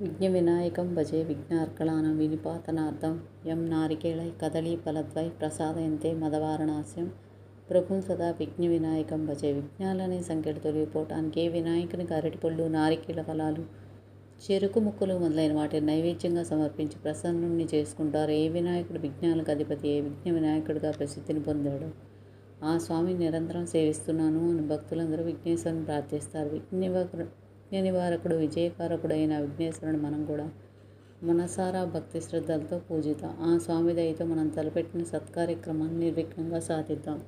విఘ్న వినాయకం భజే విఘ్నార్కళానం వినిపాతనార్థం. ఎం నారికేళై కదళీఫలద్వై ప్రసాదయంతే మదవారణాస్యం. ప్రభుం సదా విఘ్న వినాయకం భజే విఘ్నాలనే సంఖ్యలు తొలగిపోవటానికి ఏ వినాయకునికి అరటిపళ్ళు నారికేళ ఫలాలు చెరుకు ముక్కలు మొదలైన వాటిని నైవేద్యంగా సమర్పించి ప్రసన్నుణ్ణి చేసుకుంటారు. ఏ వినాయకుడు విఘ్నాలకు అధిపతి ఏ విఘ్న వినాయకుడిగా ప్రసిద్ధిని పొందాడు ఆ స్వామిని నిరంతరం సేవిస్తున్నాను అని భక్తులందరూ విఘ్నేశ్వరుని ప్రార్థిస్తారు. విఘ్న విఘ్న నివారకుడు విజయకారకుడైన అయిన విఘ్నేశ్వరుని మనం కూడా మనసారా భక్తి శ్రద్ధలతో పూజిత ఆ స్వామి దయతో మనం తలపెట్టిన సత్కార్యక్రమాన్ని నిర్విఘ్నంగా సాధిద్దాం.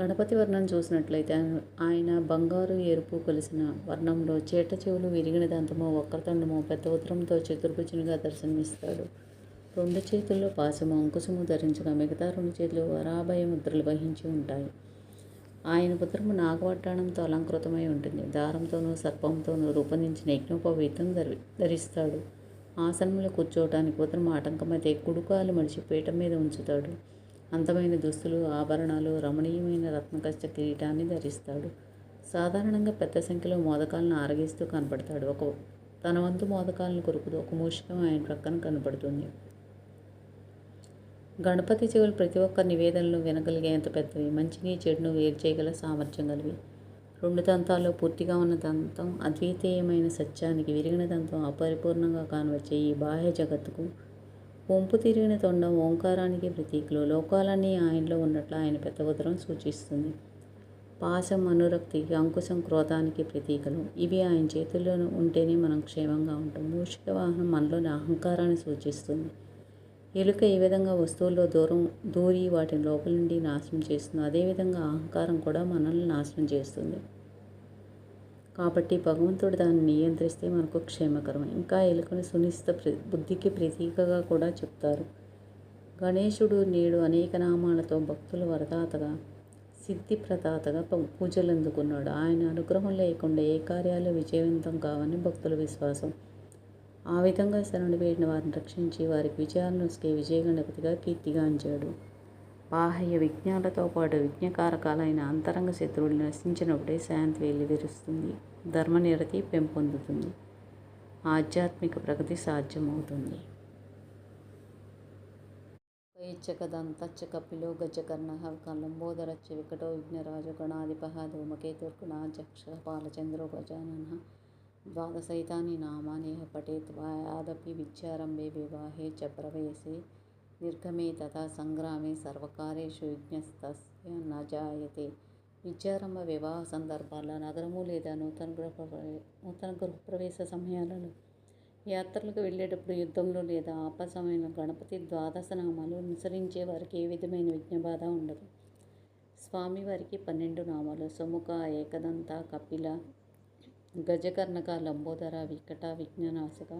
గణపతి వర్ణం చూసినట్లయితే ఆయన బంగారు ఎరుపు కొలిసిన వర్ణంలో చేట చెవులు విరిగిన దంతము వక్రతండము పెద్ద ఉత్తరంతో చతుర్భుజునిగా దర్శనమిస్తాడు. రెండు చేతుల్లో పాశము అంకుశము ధరించగా మిగతా రెండు చేతులు వరాభయ ముద్రలు వహించి ఉంటాయి. ఆయన పుత్రము నాగవట్టాణంతో అలంకృతమై ఉంటుంది. దారంతోనూ సర్పంతోనూ రూపొందించిన యజ్ఞోపవీతం ధరి ధరిస్తాడు. ఆసనంలో కూర్చోవటానికి పుత్రం ఆటంకమైతే కుడుకాలు మడిచి పీఠం మీద ఉంచుతాడు. అందమైన దుస్తులు ఆభరణాలు రమణీయమైన రత్నకష్ట కిరీటాన్ని ధరిస్తాడు. సాధారణంగా పెద్ద సంఖ్యలో మోదకాలను ఆరగిస్తూ కనపడతాడు. ఒక తన వంతు మోదకాలను కొరుకుతూ ఒక మూషికం ఆయన ప్రక్కన కనపడుతుంది. గణపతి చెవులు ప్రతి ఒక్క నివేదనలు వినగలిగేంత పెద్దవి. మంచిని చెడును వేరు చేయగల సామర్థ్యం కలివి. రెండు దంతాల్లో పూర్తిగా ఉన్న దంతం అద్వితీయమైన సత్యానికి విరిగిన దంతం అపరిపూర్ణంగా కానవచ్చే ఈ బాహ్య జగత్తుకు వంపు తిరిగిన తొండం ఓంకారానికి ప్రతీకలు. లోకాలన్నీ ఆయనలో ఉన్నట్లు ఆయన పెద్ద ఉదరం సూచిస్తుంది. పాశం అనురక్తికి అంకుశం క్రోధానికి ప్రతీకలు. ఇవి ఆయన చేతుల్లో ఉంటేనే మనం క్షేమంగా ఉంటాం. మూషిక వాహనం మనలోని అహంకారాన్ని సూచిస్తుంది. ఎలుక ఏ విధంగా వస్తువుల్లో దూరం దూరి వాటిని లోపల నుండి నాశనం చేస్తుంది అదేవిధంగా అహంకారం కూడా మనల్ని నాశనం చేస్తుంది. కాబట్టి భగవంతుడు దాన్ని నియంత్రిస్తే మనకు క్షేమకరం ఇంకా ఎలుకను సునిశ్చిత బుద్ధికి ప్రతీకగా కూడా చెప్తారు. గణేశుడు నేడు అనేక నామాలతో భక్తుల వరదాతగా సిద్ధి ప్రదాతగా పూజలు అందుకున్నాడు ఆయన అనుగ్రహం లేకుండా ఏ కార్యాలు విజయవంతం కావని భక్తుల విశ్వాసం. ఆ విధంగా శరణు వారిని రక్షించి వారికి విజయాలను వస్తే విజయగణపతిగా కీర్తిగాంచాడు. బాహ్య విజ్ఞాలతో పాటు విజ్ఞకారకాలైన అంతరంగ శత్రువులు నశించినప్పుడే శాంతి వెల్లివిరుస్తుంది. ధర్మనిరతి పెంపొందుతుంది. ఆధ్యాత్మిక ప్రగతి సాధ్యమవుతుంది. వైచ్చకదంతచ్చ కపిలో గజకర్ణ కలంబోదరచ్చ వికటో విఘ్నరాజు గణాధిప ధూమకేతుర్గణాధ్యక్ష పాలచంద్ర గజానన ద్వాదశైతాని నామాని పఠేత్ యాదపి విద్యారంభే వివాహే చ ప్రవేశే నిర్గమే తథా సంగ్రామే సర్వకార్యేషు విజ్ఞస్తస్య న జాయతే విద్యారంభ వివాహ సందర్భాల్లో నగరము లేదా నూతన గృహ నూతన గృహప్రవేశ సమయాలలో యాత్రలకు వెళ్ళేటప్పుడు యుద్ధంలో లేదా ఆప సమయంలో గణపతి ద్వాదశ నామాలు అనుసరించే వారికి ఏ విధమైన విజ్ఞబాధ ఉండదు. స్వామివారికి పన్నెండు నామాలు సుముఖ ఏకదంత కపిల గజకర్ణక లంబోదర వికట విజ్ఞానాశక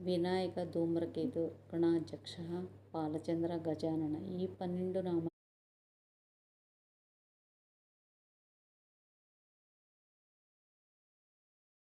వినాయక ధూమ్రకేతు గణాధ్యక్ష పాలచంద్ర గజానన. ఈ పన్నెండు నామ